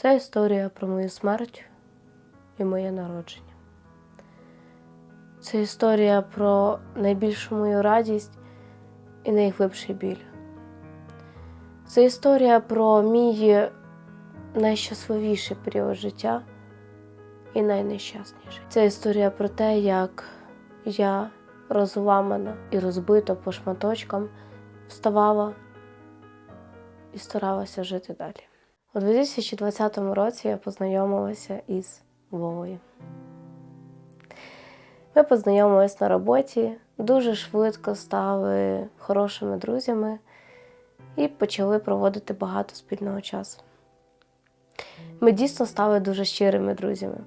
Це історія про мою смерть і моє народження. Це історія про найбільшу мою радість і найглибший біль. Це історія про мій найщасливіший період життя і найнещасніший. Це історія про те, як я розламана і розбита по шматочкам вставала і старалася жити далі. У 2020 році я познайомилася із Вовою. Ми познайомились на роботі, дуже швидко стали хорошими друзями і почали проводити багато спільного часу. Ми дійсно стали дуже щирими друзями.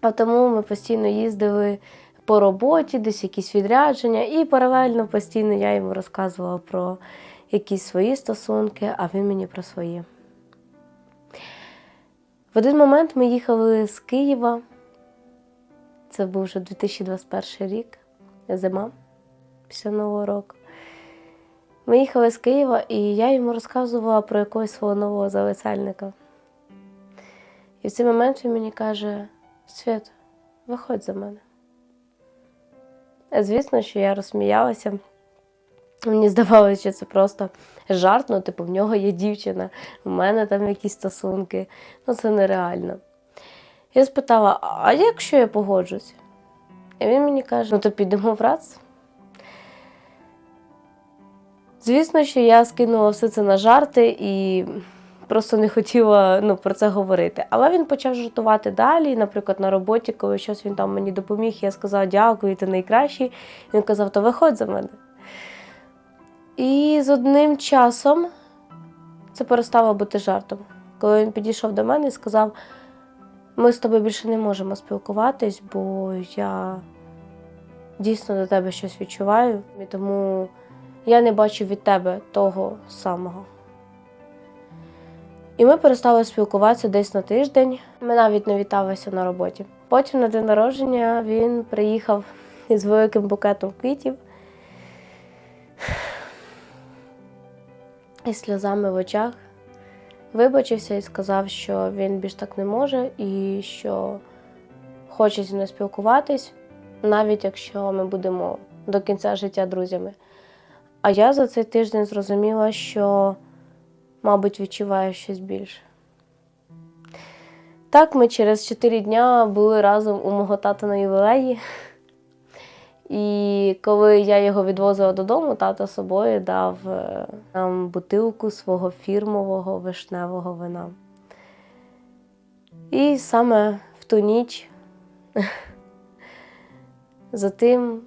А тому ми постійно їздили по роботі, десь якісь відрядження, і паралельно постійно я йому розказувала про якісь свої стосунки, а він мені про свої. В один момент ми їхали з Києва. Це був вже 2021 рік, зима після Нового року. Ми їхали з Києва, і я йому розказувала про якогось свого нового залицяльника. І в цей момент він мені каже: Свят, виходь за мене. Звісно, що я розсміялася. Мені здавалося, що це просто жарт, ну, типу, в нього є дівчина, в мене там якісь стосунки. Ну, це нереально. Я спитала: а якщо я погоджусь? І він мені каже: ну то підемо в РАЦ. Звісно, що я скинула все це на жарти і просто не хотіла ну, про це говорити. Але він почав жартувати далі. Наприклад, на роботі, коли щось він там мені допоміг, я сказала дякую, ти найкращий. Він казав, то виходь за мене. І з одним часом це перестало бути жартом. Коли він підійшов до мене і сказав, ми з тобою більше не можемо спілкуватись, бо я дійсно до тебе щось відчуваю, і тому я не бачу від тебе того самого. І ми перестали спілкуватися десь на тиждень. Ми навіть не віталися на роботі. Потім на день народження він приїхав із великим букетом квітів і сльозами в очах. Вибачився і сказав, що він більш так не може і що хоче зі мною спілкуватись, навіть якщо ми будемо до кінця життя друзями. А я за цей тиждень зрозуміла, що, мабуть, відчуваю щось більше. Так, ми через 4 дня були разом у мого тата на ювілеї. І коли я його відвозила додому, тато собою дав е, нам бутилку свого фірмового вишневого вина. І саме в ту ніч за тим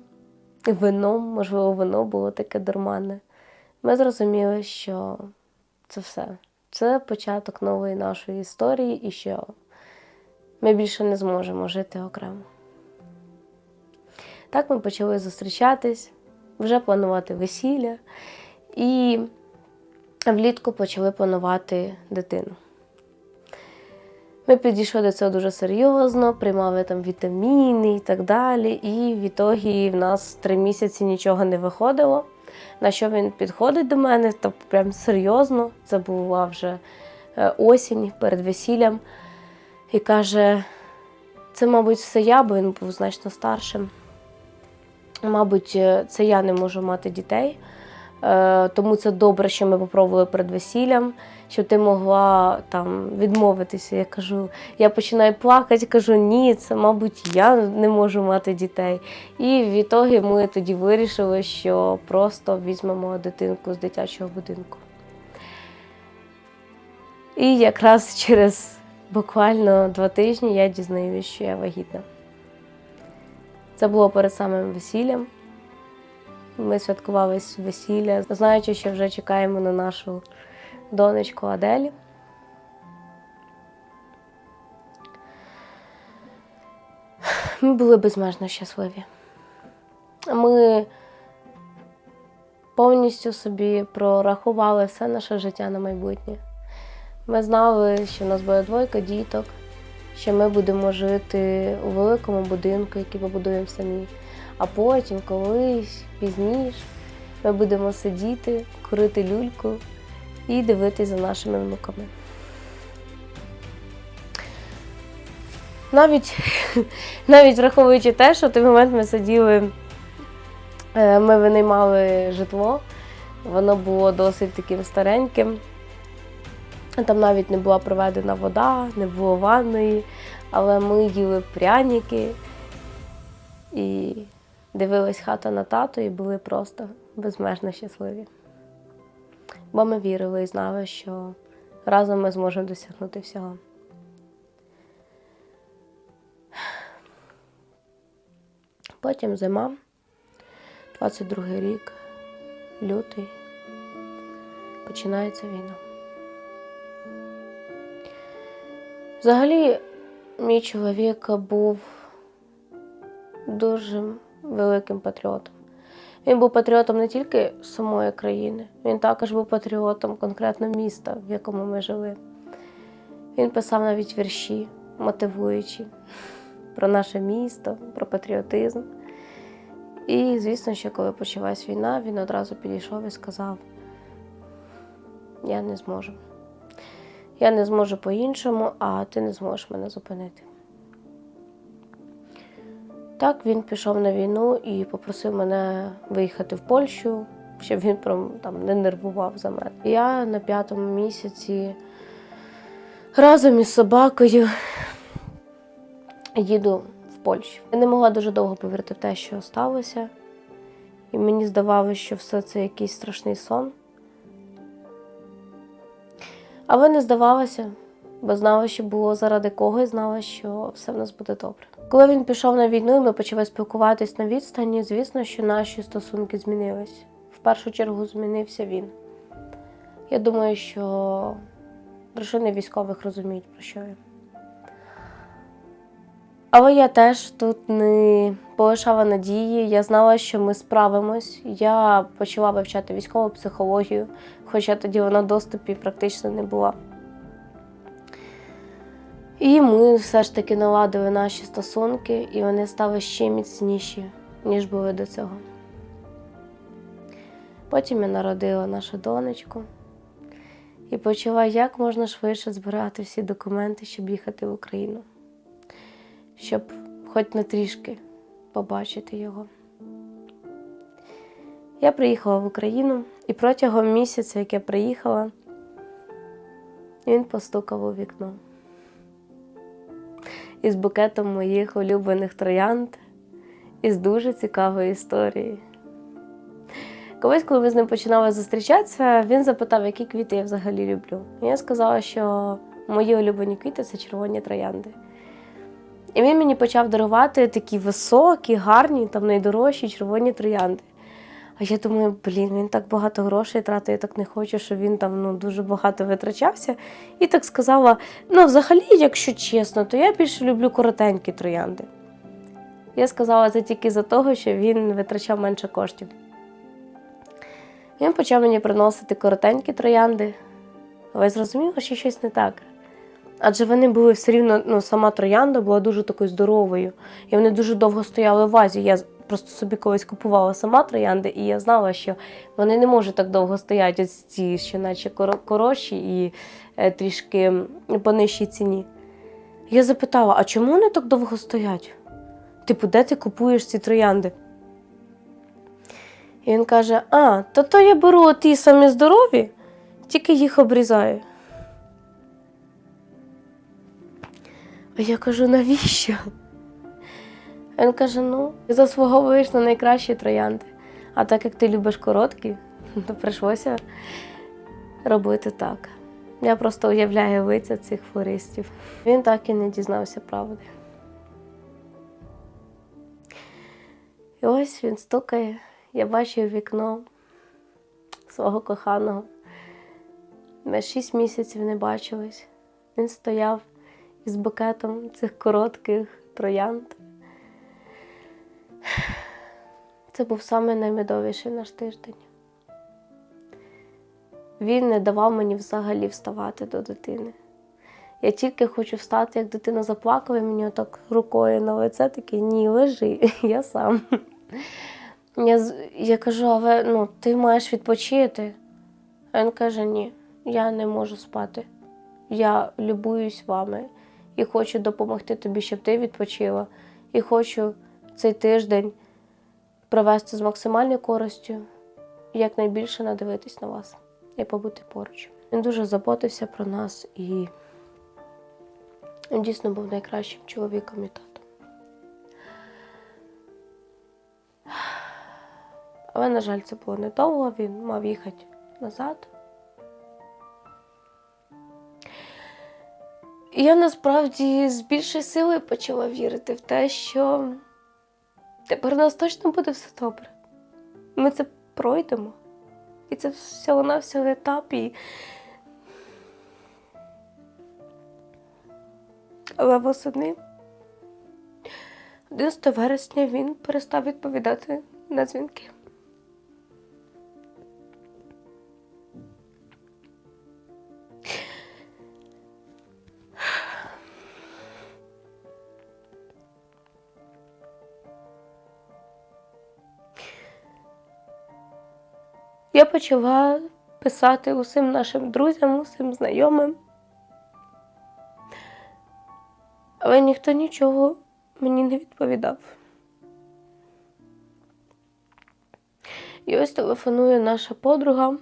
вином, можливо, вино було таке дурманне, ми зрозуміли, що це все. Це початок нової нашої історії і що ми більше не зможемо жити окремо. Так ми почали зустрічатись, вже планувати весілля, і влітку почали планувати дитину. Ми підійшли до цього дуже серйозно, приймали там вітаміни і так далі. І в ітогі в нас три місяці нічого не виходило. На що він підходить до мене, тобто прям серйозно, це була вже е, осінь перед весіллям, і каже: це, мабуть, все я, бо він був значно старшим. Мабуть, е, це я не можу мати дітей, Е, тому це добре, що ми попробували перед весіллям, щоб ти могла там відмовитися. Я кажу, я починаю плакати, кажу, ні, це, мабуть, я не можу мати дітей. І в ітогі ми тоді вирішили, що просто візьмемо дитинку з дитячого будинку. І якраз через буквально два тижні я дізнаюся, що я вагітна. Це було перед самим весіллям. Ми святкували весілля, знаючи, що вже чекаємо на нашу донечку Аделі. Ми були безмежно щасливі. Ми повністю собі прорахували все наше життя на майбутнє. Ми знали, що в нас буде двойка діток, що ми будемо жити у великому будинку, який побудуємо самі. А потім, колись пізніше, ми будемо сидіти, курити люльку і дивитися за нашими внуками. Навіть, навіть враховуючи те, що в той момент ми сиділи, е, ми винаймали житло, воно було досить таким стареньким. Там навіть не була проведена вода, не було ванної, але ми їли пряники і дивились хата на тато і були просто безмежно щасливі. Бо ми вірили і знали, що разом ми зможемо досягнути всього. Потім зима, 22 рік, лютий, починається війна. Взагалі, мій чоловік був дуже великим патріотом. Він був патріотом не тільки самої країни, він також був патріотом конкретно міста, в якому ми жили. Він писав навіть вірші, мотивуючи про наше місто, про патріотизм. І, звісно, що коли почалась війна, він одразу підійшов і сказав: Я не зможу. Я не зможу по-іншому, а ти не зможеш мене зупинити. Так, він пішов на війну і попросив мене виїхати в Польщу, щоб він прям, там, не нервував за мене. Я на п'ятому місяці разом із собакою їду в Польщу. Я не могла дуже довго повірити в те, що сталося. І мені здавалося, що все це якийсь страшний сон. Але не здавалося, бо знала, що було заради кого, і знала, що все в нас буде добре. Коли він пішов на війну, і ми почали спілкуватись на відстані, звісно, що наші стосунки змінились. В першу чергу змінився він. Я думаю, що дружини військових розуміють, про що я. Але я теж тут не полишала надії. Я знала, що ми справимось. Я почала вивчати військову психологію, хоча тоді вона в доступі практично не була. І ми все ж таки наладили наші стосунки, і вони стали ще міцніші, ніж були до цього. Потім я народила нашу донечку і почала, як можна швидше збирати всі документи, щоб їхати в Україну, щоб хоч на трішки побачити його. Я приїхала в Україну, і протягом місяця, як я приїхала, він постукав у вікно із букетом моїх улюблених троянд із дуже цікавої історії. Колись, коли ми з ним починали зустрічатися, він запитав, які квіти я взагалі люблю. І я сказала, що мої улюблені квіти це червоні троянди. І він мені почав дарувати такі високі, гарні, там найдорожчі червоні троянди. А я думаю, блін, він так багато грошей тратить, я так не хочу, щоб він там ну, дуже багато витрачався. І так сказала: ну, взагалі, якщо чесно, то я більше люблю коротенькі троянди. Я сказала це тільки за того, що він витрачав менше коштів. Він почав мені приносити коротенькі троянди, але я зрозуміла, що щось не так. Адже вони були все рівно, ну, сама троянда була дуже такою здоровою, і вони дуже довго стояли в вазі. Я просто собі колись купувала сама троянди, і я знала, що вони не можуть так довго стояти, ось ці, що наче коротші і е, трішки по нижчій ціні. Я запитала, а чому вони так довго стоять? Типу, де ти купуєш ці троянди? І він каже: А, то то я беру ті самі здорові, тільки їх обрізаю. А я кажу, навіщо? Він каже: ну, ти заслуговуєш на найкращі троянди. А так як ти любиш короткі, то прийшлося робити так. Я просто уявляю лиця цих флористів. Він так і не дізнався правди. І ось він стукає, я бачу вікно свого коханого. Ми шість місяців не бачились. Він стояв із букетом цих коротких троянд. Це був саме наймедовіший наш тиждень. Він не давав мені взагалі вставати до дитини. Я тільки хочу встати, як дитина заплакала, і мені отак рукою на лице такий, ні, лежи, я сам. Я, я кажу, але ну, ти маєш відпочити. А він каже, ні, я не можу спати. Я любуюсь вами. І хочу допомогти тобі, щоб ти відпочила. І хочу цей тиждень провести з максимальною користю, якнайбільше надивитись на вас і побути поруч. Він дуже заботився про нас і він дійсно був найкращим чоловіком і татом. Але, на жаль, це було недовго, він мав їхати назад. Я насправді з більшою силою почала вірити в те, що тепер у нас точно буде все добре. Ми це пройдемо. І це всього на всього етап. І... Але восени 11 вересня він перестав відповідати на дзвінки. Я почала писати усім нашим друзям, усім знайомим. Але ніхто нічого мені не відповідав. І ось телефонує наша подруга,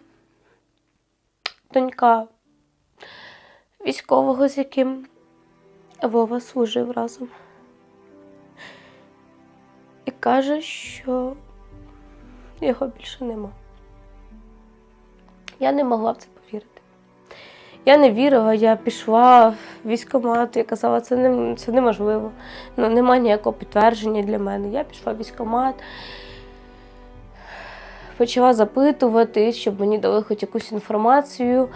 донька військового, з яким Вова служив разом. І каже, що його більше нема. Я не могла в це повірити. Я не вірила, я пішла в військкомат, я казала, це, не, це неможливо. Ну, нема ніякого підтвердження для мене. Я пішла в військкомат, почала запитувати, щоб мені дали хоч якусь інформацію.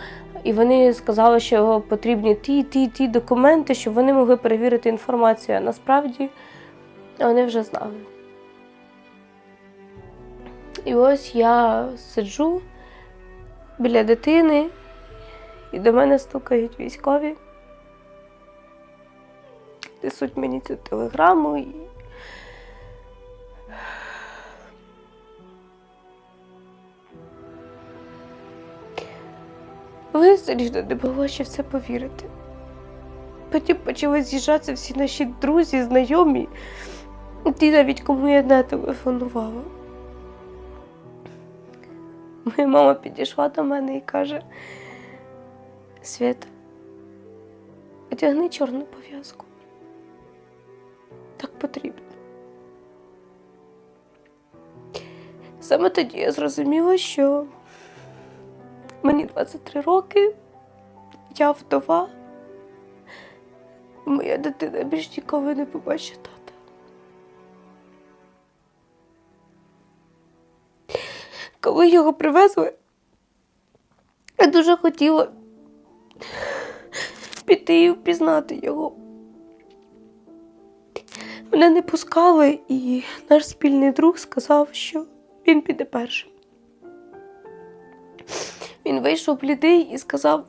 І вони сказали, що потрібні ті, ті, ті документи, щоб вони могли перевірити інформацію. А насправді вони вже знали. І ось я сиджу біля дитини, і до мене стукають військові. Несуть мені цю телеграму і. Ви все не було ще в це повірити. Потім почали з'їжджатися всі наші друзі, знайомі, ті навіть кому я не телефонувала. Моя мама підійшла до мене і каже: Свята, одягни чорну пов'язку. Так потрібно. Саме тоді я зрозуміла, що мені 23 роки, я вдова, моя дитина більш ніколи не побачить Коли його привезли, я дуже хотіла піти і впізнати його. Мене не пускали, і наш спільний друг сказав, що він піде першим. Він вийшов блідий і сказав: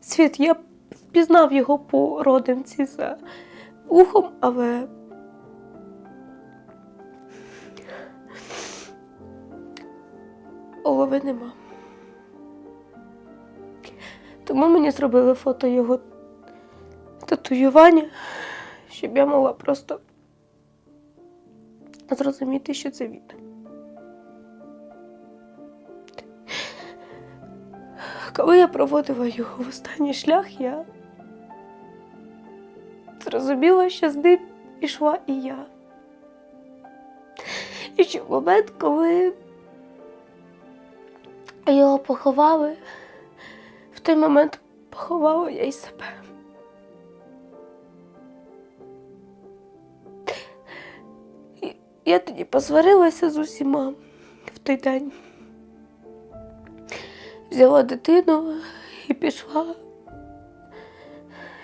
Світ, я впізнав його по родинці за ухом, але голови нема. Тому мені зробили фото його татуювання, щоб я могла просто зрозуміти, що це він. Коли я проводила його в останній шлях, я зрозуміла, що з ним пішла і я. І в момент, коли його поховали, в той момент поховала я й себе. Я тоді посварилася з усіма в той день. Взяла дитину і пішла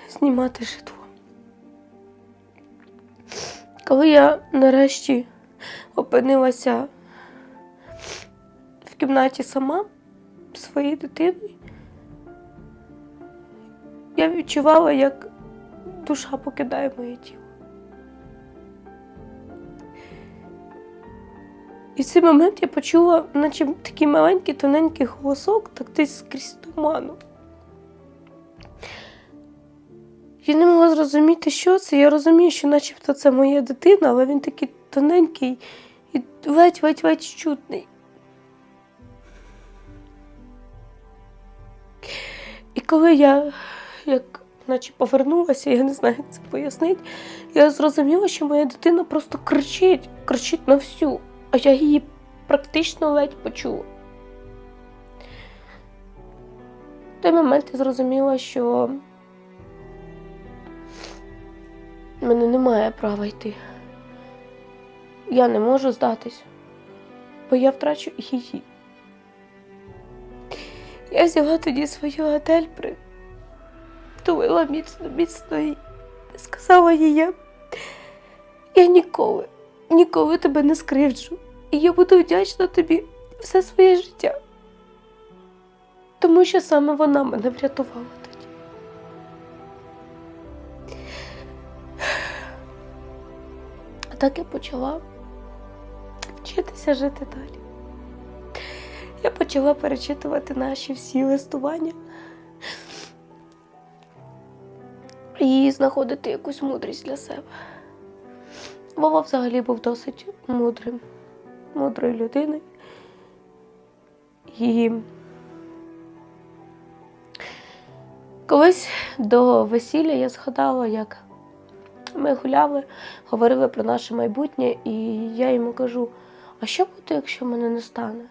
знімати житло. Коли я нарешті опинилася кімнаті сама своєю дитиною, я відчувала, як душа покидає моє тіло. І в цей момент я почула, наче такий маленький тоненький голосок, так десь скрізь туману. Я не могла зрозуміти, що це. Я розумію, що начебто це моя дитина, але він такий тоненький і ледь-ледь-ледь чутний. І коли я як наче повернулася, я не знаю, як це пояснити, я зрозуміла, що моя дитина просто кричить, кричить на всю, а я її практично ледь почула. В той момент я зрозуміла, що в мене немає права йти. Я не можу здатись, бо я втрачу її. Я взяла тоді свою Адель, притулила міцно, міцно і сказала їй, я, я ніколи, ніколи тебе не скривджу. І я буду вдячна тобі все своє життя. Тому що саме вона мене врятувала тоді. А так я почала вчитися жити далі. Я почала перечитувати наші всі листування і знаходити якусь мудрість для себе. Вова взагалі був досить мудрим, мудрою людиною. І колись до весілля я згадала, як ми гуляли, говорили про наше майбутнє, і я йому кажу: а що буде, якщо мене не стане?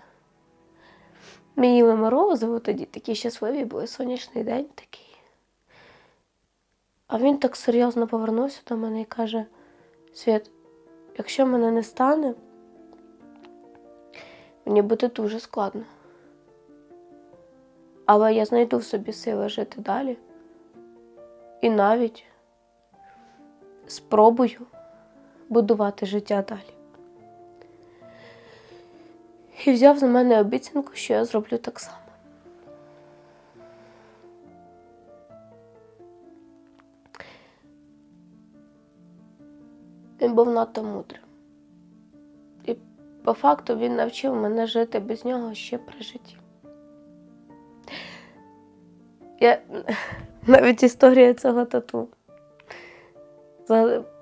Ми їли морозиво тоді, такі щасливі були, сонячний день такий. А він так серйозно повернувся до мене і каже: Свят, якщо мене не стане, мені буде дуже складно. Але я знайду в собі сили жити далі. І навіть спробую будувати життя далі. І взяв за мене обіцянку, що я зроблю так само. Він був надто мудрим. І по факту він навчив мене жити без нього ще при житті. Я... Навіть історія цього тату.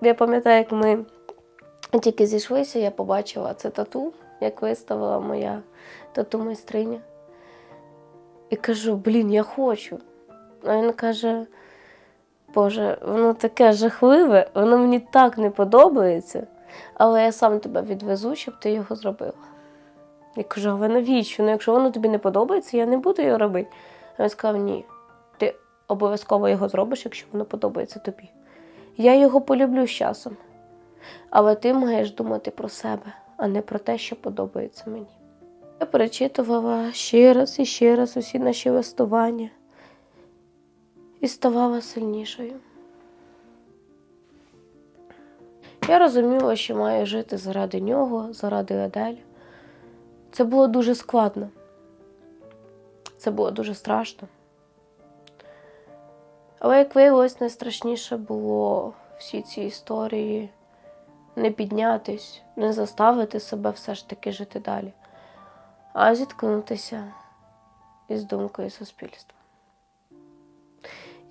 Я пам'ятаю, як ми тільки зійшлися, я побачила це тату, як виставила моя тату-майстриня. І кажу, блін, я хочу. А він каже, Боже, воно таке жахливе, воно мені так не подобається, але я сам тебе відвезу, щоб ти його зробила. Я кажу, але навіщо? Ну, якщо воно тобі не подобається, я не буду його робити. А він сказав, ні, ти обов'язково його зробиш, якщо воно подобається тобі. Я його полюблю з часом. Але ти маєш думати про себе, а не про те, що подобається мені. Я перечитувала ще раз і ще раз усі наші листування і ставала сильнішою. Я розуміла, що маю жити заради нього, заради Адель. Це було дуже складно. Це було дуже страшно. Але, як виявилось, найстрашніше було всі ці історії не піднятись, не заставити себе все ж таки жити далі, а зіткнутися із думкою суспільства.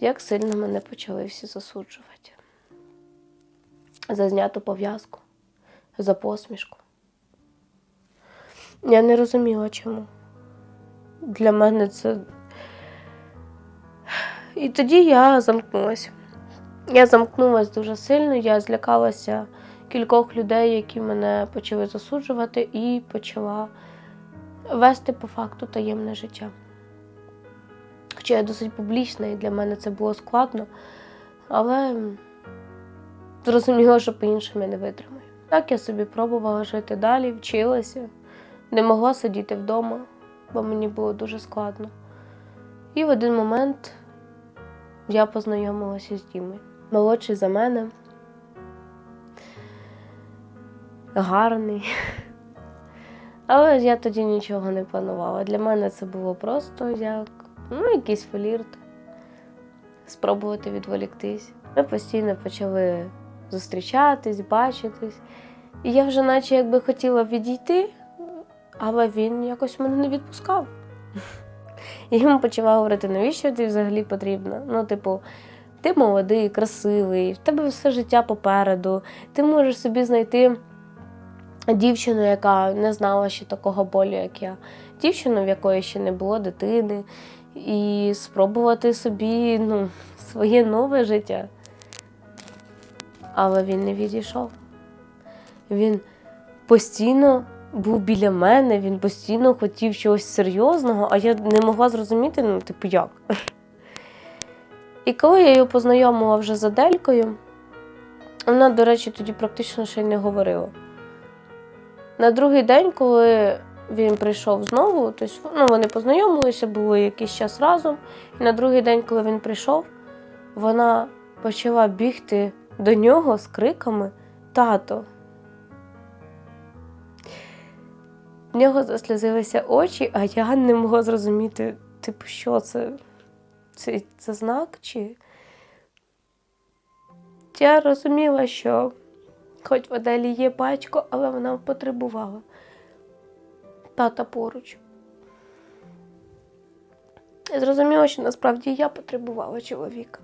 Як сильно мене почали всі засуджувати за зняту пов'язку, за посмішку. Я не розуміла чому. Для мене це. І тоді я замкнулася. Я замкнулася дуже сильно, я злякалася кількох людей, які мене почали засуджувати, і почала вести по факту таємне життя. Хоча я досить публічна, і для мене це було складно, але зрозуміла, що по-іншому я не витримаю. Так я собі пробувала жити далі, вчилася, не могла сидіти вдома, бо мені було дуже складно. І в один момент я познайомилася з Дімою. Молодший за мене, гарний. Але я тоді нічого не планувала. Для мене це було просто як ну, якийсь флірт, спробувати відволіктись. Ми постійно почали зустрічатись, бачитись. І я вже наче якби хотіла відійти, але він якось мене не відпускав. І йому почала говорити, навіщо ти взагалі потрібна? Ну, типу, Ти молодий, красивий, в тебе все життя попереду. Ти можеш собі знайти дівчину, яка не знала ще такого болю, як я. Дівчину, в якої ще не було дитини, і спробувати собі ну, своє нове життя. Але він не відійшов. Він постійно був біля мене, він постійно хотів чогось серйозного, а я не могла зрозуміти, ну, типу, як. І коли я його познайомила вже з Аделькою, вона, до речі, тоді практично ще й не говорила. На другий день, коли він прийшов знову, тобто, ну, вони познайомилися, були якийсь час разом. І на другий день, коли він прийшов, вона почала бігти до нього з криками Тато. В нього заслізилися очі, а я не могла зрозуміти, типу, що це? Це, це знак? Чи я розуміла, що хоч в Аделі є батько, але вона потребувала тата поруч. Я зрозуміла, що насправді я потребувала чоловіка.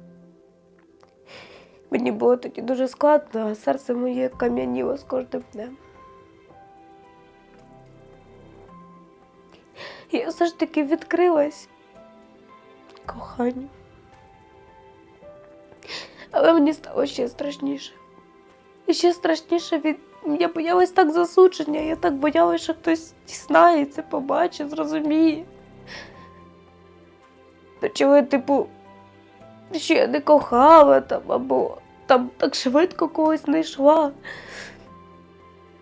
Мені було тоді дуже складно, а серце моє кам'яніло з кожним днем. Я все ж таки відкрилась коханню. Але мені стало ще страшніше. І ще страшніше від. Я боялась так засудження, я так боялась, що хтось дізнається, побачить, зрозуміє. Почали, типу, що я не кохала там, або там так швидко когось знайшла.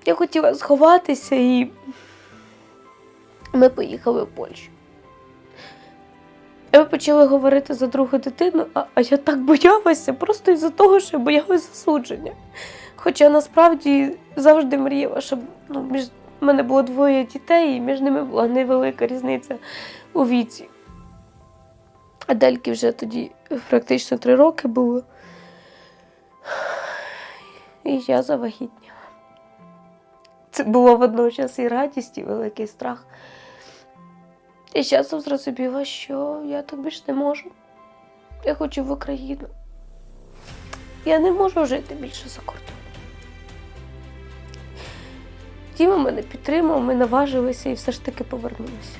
Я хотіла сховатися і ми поїхали в Польщу. Ми почали говорити за другу дитину, а, а я так боялася, просто із-за того, що я боялася засудження. Хоча насправді завжди мріяла, щоб ну, між мене було двоє дітей, і між ними була невелика різниця у віці. Адельки вже тоді практично три роки було. І я завагітніла. Це було водночас і радість, і великий страх. І часом зрозуміла, що я так більше не можу. Я хочу в Україну. Я не можу жити більше за кордоном. Діма мене підтримав, ми наважилися і все ж таки повернулися.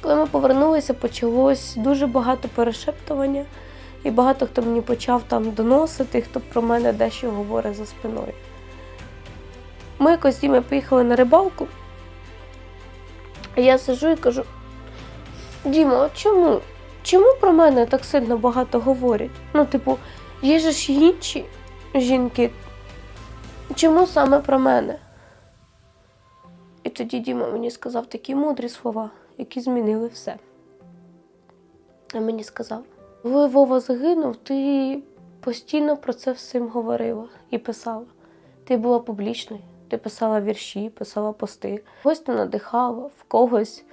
Коли ми повернулися, почалось дуже багато перешептування, і багато хто мені почав там доносити, хто про мене дещо говорить за спиною. Ми якось з поїхали на рибалку. А я сижу і кажу: Діма, а чому? Чому про мене так сильно багато говорять? Ну, типу, є ж інші жінки. Чому саме про мене? І тоді Діма мені сказав такі мудрі слова, які змінили все. А мені сказав: коли Вова загинув, ти постійно про це всім говорила і писала. Ти була публічною, ти писала вірші, писала пости. Когось ти надихала, в когось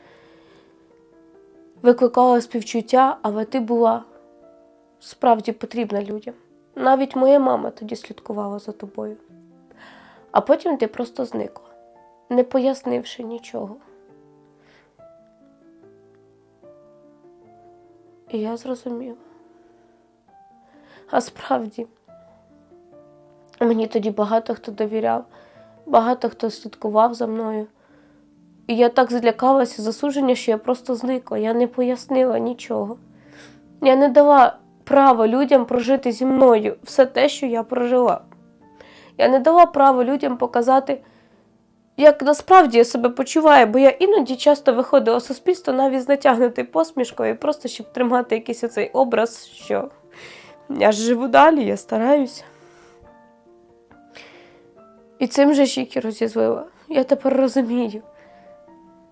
викликала співчуття, але ти була справді потрібна людям. Навіть моя мама тоді слідкувала за тобою. А потім ти просто зникла, не пояснивши нічого. І я зрозуміла. А справді, мені тоді багато хто довіряв, багато хто слідкував за мною. І я так злякалася засудження, що я просто зникла. Я не пояснила нічого. Я не дала права людям прожити зі мною все те, що я прожила. Я не дала права людям показати, як насправді я себе почуваю, бо я іноді часто виходила в суспільство навіть з натягнутою посмішкою, просто щоб тримати якийсь оцей образ, що я живу далі, я стараюся. І цим же Шікі розізлила. Я тепер розумію.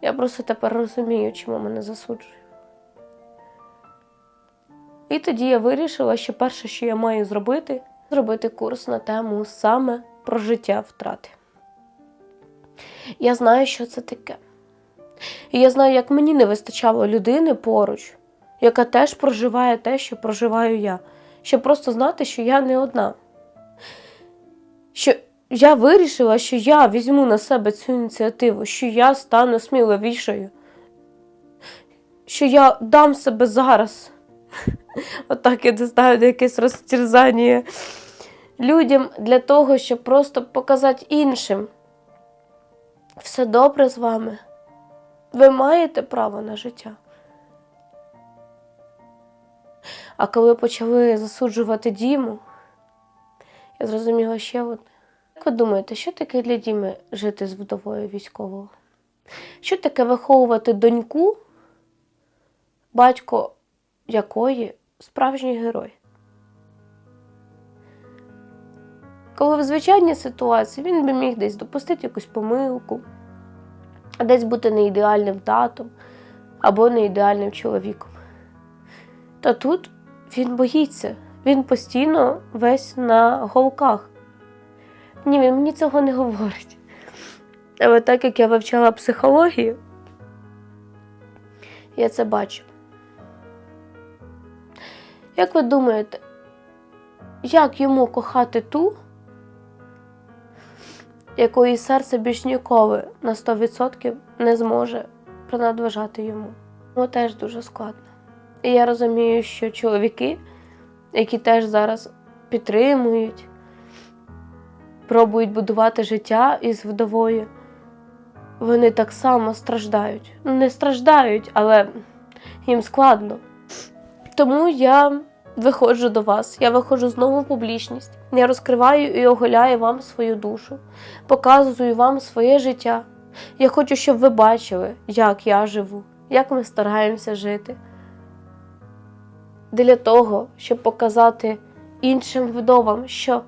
Я просто тепер розумію, чому мене засуджують. І тоді я вирішила, що перше, що я маю зробити, зробити курс на тему саме про життя втрати. Я знаю, що це таке. І я знаю, як мені не вистачало людини поруч, яка теж проживає те, що проживаю я, щоб просто знати, що я не одна. Що я вирішила, що я візьму на себе цю ініціативу, що я стану сміливішою, що я дам себе зараз Отак я доставлю якесь розтерзання людям для того, щоб просто показати іншим. Все добре з вами. Ви маєте право на життя. А коли почали засуджувати Діму, я зрозуміла ще одне. Як ви думаєте, що таке для Діми жити з вдовою військового? Що таке виховувати доньку, батько якої справжній герой? Коли в звичайній ситуації він би міг десь допустити якусь помилку, десь бути не ідеальним татом або не ідеальним чоловіком. Та тут він боїться, він постійно весь на голках. Ні, він мені цього не говорить. Але так як я вивчала психологію, я це бачу. Як ви думаєте, як йому кохати ту, якої серце більш ніколи на 100% не зможе принадлежати йому? Ну, теж дуже складно. І я розумію, що чоловіки, які теж зараз підтримують, пробують будувати життя із вдовою, вони так само страждають. Ну, не страждають, але їм складно. Тому я виходжу до вас, я виходжу знову в публічність. Я розкриваю і оголяю вам свою душу, показую вам своє життя. Я хочу, щоб ви бачили, як я живу, як ми стараємося жити. Для того, щоб показати іншим вдовам, що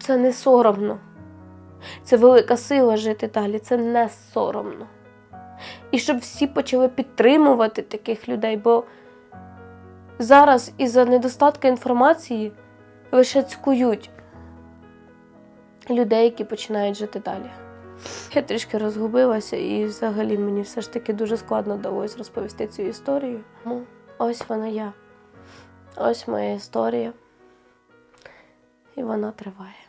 це не соромно. Це велика сила жити далі, це не соромно. І щоб всі почали підтримувати таких людей, бо зараз із-за недостатку інформації лише цькують людей, які починають жити далі. Я трішки розгубилася, і взагалі мені все ж таки дуже складно вдалося розповісти цю історію. Ось вона я. Ось моя історія. І вона триває.